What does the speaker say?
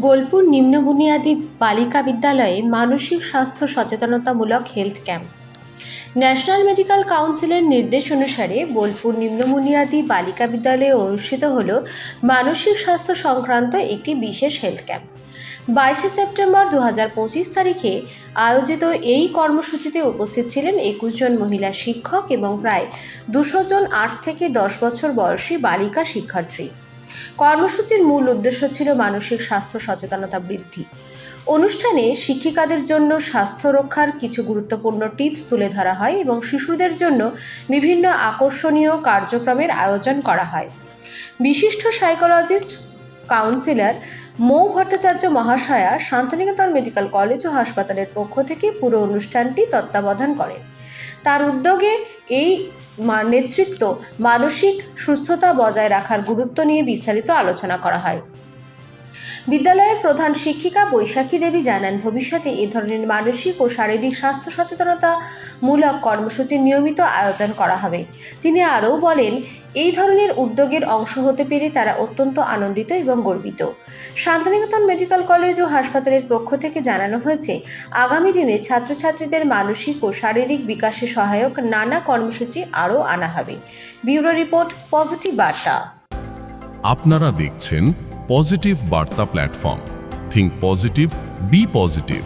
বোলপুর নিম্ন বুনিয়াদী বালিকা বিদ্যালয়ে মানসিক স্বাস্থ্য সচেতনতামূলক হেলথ ক্যাম্প। ন্যাশনাল মেডিকেল কাউন্সিলের নির্দেশ অনুসারে বোলপুর নিম্ন বুনিয়াদী বালিকা বিদ্যালয়ে অনুষ্ঠিত হল মানসিক স্বাস্থ্য সংক্রান্ত একটি বিশেষ হেলথ ক্যাম্প। বাইশে সেপ্টেম্বর দু তারিখে আয়োজিত এই কর্মসূচিতে উপস্থিত ছিলেন একুশ জন মহিলা শিক্ষক এবং প্রায় দুশো জন আট থেকে দশ বছর বয়সী বালিকা শিক্ষার্থী। কর্মসূচির মূল উদ্দেশ্য ছিল মানসিক স্বাস্থ্য সচেতনতা বৃদ্ধি। অনুষ্ঠানে শিক্ষিকাদের জন্য স্বাস্থ্য রক্ষার কিছু গুরুত্বপূর্ণ টিপস তুলে ধরা হয় এবং শিশুদের জন্য বিভিন্ন আকর্ষণীয় কার্যক্রমের আয়োজন করা হয়। বিশিষ্ট সাইকোলজিস্ট কাউন্সিলর মৌ ভট্টাচার্য মহাশয়া শান্তিনিকেতন মেডিকেল কলেজ ও হাসপাতালের পক্ষ থেকে পুরো অনুষ্ঠানটি তত্ত্বাবধান করেন। তার উদ্যোগে এই নেতৃত্ব মানসিক সুস্থতা বজায় রাখার গুরুত্ব নিয়ে বিস্তারিত আলোচনা করা হয়। বিদ্যালয়ের প্রধান শিক্ষিকা বৈশাখী দেবী জানান, ভবিষ্যতে এ ধরনের মানসিক ও শারীরিক স্বাস্থ্য সচেতনতামূলক কর্মসূচির নিয়মিত আয়োজন করা হবে। তিনি আরও বলেন, এই ধরনের উদ্যোগের অংশ হতে পেরে তারা অত্যন্ত আনন্দিত এবং গর্বিত। শান্তিনিকেতন মেডিকেল কলেজ ও হাসপাতালের পক্ষ থেকে জানানো হয়েছে, আগামী দিনে ছাত্রছাত্রীদের মানসিক ও শারীরিক বিকাশে সহায়ক নানা কর্মসূচি আরও আনা হবে। ব্যুরো রিপোর্ট, পজিটিভ বার্তা। আপনারা দেখছেন পজিটিভ বার্তা platform think positive be positive